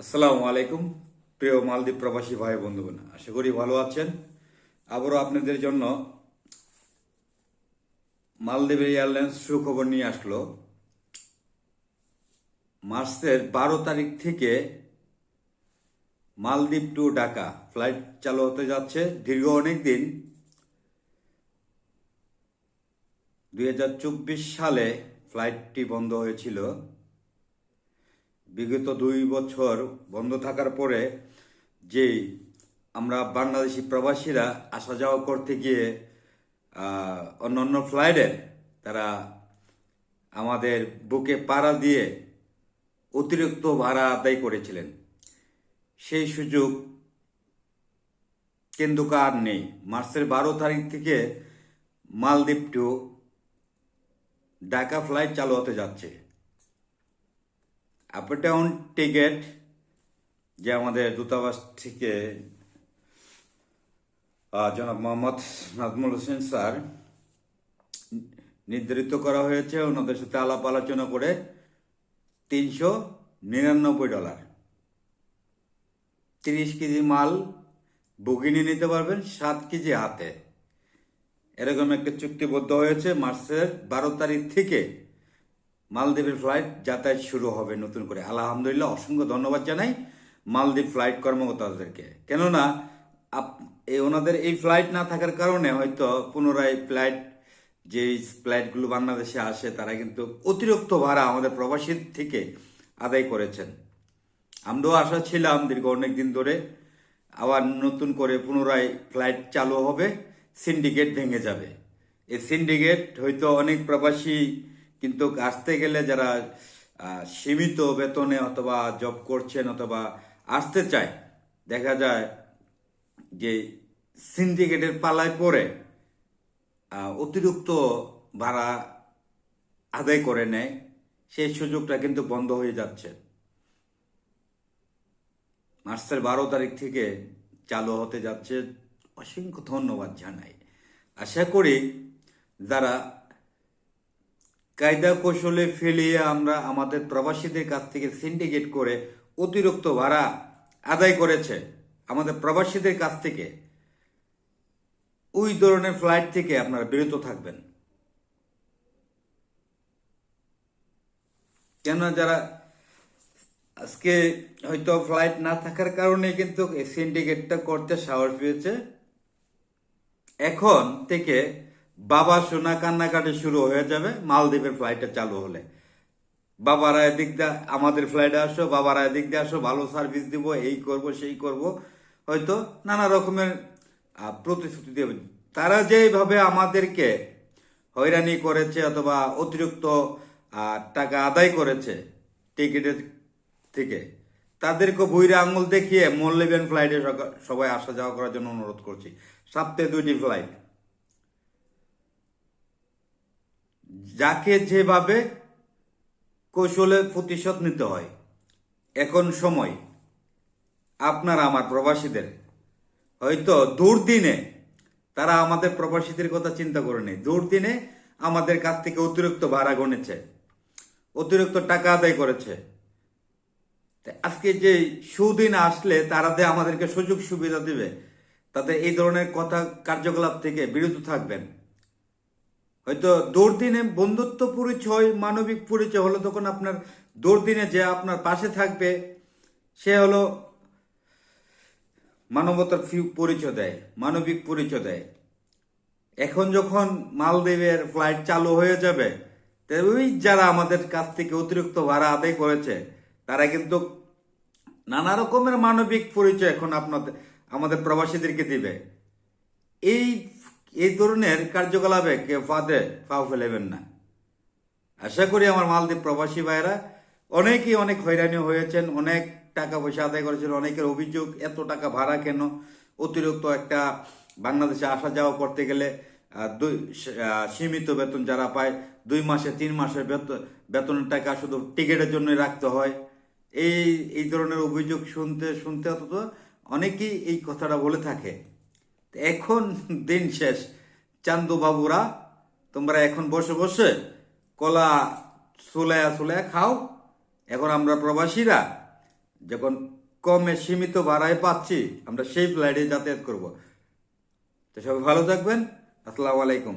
আসসালামু আলাইকুম, প্রিয় মালদ্বীপ প্রবাসী ভাই বন্ধুগণ। আশা করি ভালো আছেন। আবারও আপনাদের জন্য মালদ্বীপ এয়ারলাইন্স সুখবর নিয়ে আসলো। মার্চের বারো তারিখ থেকে মালদ্বীপ টু ঢাকা ফ্লাইট চালু হতে যাচ্ছে। দীর্ঘ অনেক দিন। দুই হাজার চব্বিশ সালে ফ্লাইটটি বন্ধ হয়েছিল। বিগত দুই বছর বন্ধ থাকার পরে যে আমরা বাংলাদেশি প্রবাসীরা আসা যাওয়া করতে গিয়ে অন্যান্য ফ্লাইটে তারা আমাদের বুকে পাড়া দিয়ে অতিরিক্ত ভাড়া আদায় করেছিলেন। সেই সুযোগ কিন্তু আর নেই। মার্চের বারো তারিখ থেকে মালদ্বীপ টু ঢাকা ফ্লাইট চালু হতে যাচ্ছে। আপ ডাউন টিকিট যে আমাদের দূতাবাস থেকে জনাব মোহাম্মদ নাজমুল হোসেন স্যার, নির্ধারিত করা হয়েছে ওনাদের সাথে আলাপ আলোচনা করে তিনশো নিরানব্বই ডলার। তিরিশ কেজি মাল বুকিনি নিতে পারবেন সাত কেজি হাতে। এরকম একটা চুক্তিবদ্ধ হয়েছে মার্চের বারো তারিখ থেকে। মালদ্বীপের ফ্লাইট যাতায়াত শুরু হবে নতুন করে। আলহামদুলিল্লাহ, অসংখ্য ধন্যবাদ জানাই মালদ্বীপ ফ্লাইট কর্মকর্তাদেরকে। কেননা এই ওনাদের এই ফ্লাইট না থাকার কারণে হয়তো পুনরায় ফ্লাইট যে ফ্লাইটগুলো বাংলাদেশে আসে, তারা কিন্তু অতিরিক্ত ভাড়া আমাদের প্রবাসী থেকে আদায় করেছেন। আমরাও আশা ছিলাম দীর্ঘ অনেক দিন ধরে আবার নতুন করে পুনরায় ফ্লাইট চালু হবে সিন্ডিকেট ভেঙে যাবে। এই সিন্ডিকেট হয়তো অনেক প্রবাসী কিন্তু আসতে গেলে যারা সীমিত বেতনে অথবা জব করছেন অথবা আসতে চায়, দেখা যায় যে সিন্ডিকেটের পালায় পড়ে অতিরিক্ত ভাড়া আদায় করে নেয়, সেই সুযোগটা কিন্তু বন্ধ হয়ে যাচ্ছে। মার্চের বারো তারিখ থেকে চালু হতে যাচ্ছে। অসংখ্য ধন্যবাদ জানাই। আশা করি যারা কায়দা কৌশলে ফেলিয়ে আমরা আমাদের প্রবাসীদের কাছ থেকে সিন্ডিকেট করে অতিরিক্ত ভাড়া আদায় করেছে আমাদের প্রবাসীদের কাছ থেকে। ওই ধরনের ফ্লাইট থেকে আপনারা বিরত থাকবেন। কেন যারা আজকে হয়তো ফ্লাইট না থাকার কারণে কিন্তু এই সিন্ডিকেটটা করতে সাহস পেয়েছে। এখন থেকে বাবা সোনা কান্নাকাটি শুরু হয়ে যাবে, মালদ্বীপের ফ্লাইটটা চালু হলে। বাবারা এদিক দিয়ে, আমাদের ফ্লাইটে আসো বাবারা এদিক দিয়ে আসো, ভালো সার্ভিস দিব, এই করব, সেই করব। হয়তো নানা রকমের প্রতিশ্রুতি দেবে। তারা যেভাবে আমাদেরকে হয়রানি করেছে অথবা অতিরিক্ত টাকা আদায় করেছে টিকিটের থেকে, তাদেরকে বইরে আঙুল দেখিয়ে মল্লিবেন ফ্লাইটে সবাই আসা যাওয়া করার জন্য অনুরোধ করছি। সপ্তাহে দুইটি ফ্লাইট যাকে যেভাবে কৌশলে প্রতিশোধ নিতে হয়, এখন সময়। আপনার আমার প্রবাসীদের, হয়তো দুর্দিনে তারা আমাদের প্রবাসীদের কথা চিন্তা করে নেই। দুর্দিনে আমাদের কাছ থেকে অতিরিক্ত ভাড়া গণেছে, অতিরিক্ত টাকা আদায় করেছে। আজকে যে সুদিন আসলে তারা যে আমাদেরকে সুযোগ সুবিধা দিবে তাদের এই ধরনের কথা কার্যকলাপ থেকে বিরত থাকবেন। হয়তো দুর্দিনে বন্ধুত্ব পরিচয়, মানবিক পরিচয় হলো তখন আপনার দুর্দিনে যে আপনার পাশে থাকবে, সে হলো মানবতার পরিচয় দেয়, মানবিক পরিচয় দেয়। এখন যখন মালদ্বীপের ফ্লাইট চালু হয়ে যাবে ওই যারা আমাদের কাছ থেকে অতিরিক্ত ভাড়া আদায় করেছে, তারা কিন্তু নানা রকমের মানবিক পরিচয় এখন আপনাদের, আমাদের প্রবাসীদেরকে দিবে। এই এই ধরনের কার্যকলাপে কে ফাঁদে ফাও ফেলেবেন না। আশা করি আমার মালদ্বীপ প্রবাসী ভাইরা অনেকেই অনেক হয়রানি হয়েছেন, অনেক টাকা পয়সা আদায় করেছেন, অনেকের অভিযোগ, এত টাকা ভাড়া কেন? অতিরিক্ত একটা বাংলাদেশে আসা যাওয়া করতে গেলে দুই সীমিত বেতন যারা পায়, দুই মাসে, তিন মাসের বেতন বেতনের টাকা শুধু টিকিটের জন্যই রাখতে হয়। এই এই ধরনের অভিযোগ শুনতে শুনতে অন্তত অনেকেই এই কথাটা বলে থাকে। এখন দিন শেষ। চান্দু বাবুরা, তোমরা এখন বসে বসে কলা সুলায়া সুলায়া খাও। এখন আমরা প্রবাসীরা, যখন কমে সীমিত ভাড়ায় পাচ্ছি, আমরা সেই ফ্লাইটে যাতায়াত করব। তো সবাই ভালো থাকবেন। আসসালামু আলাইকুম।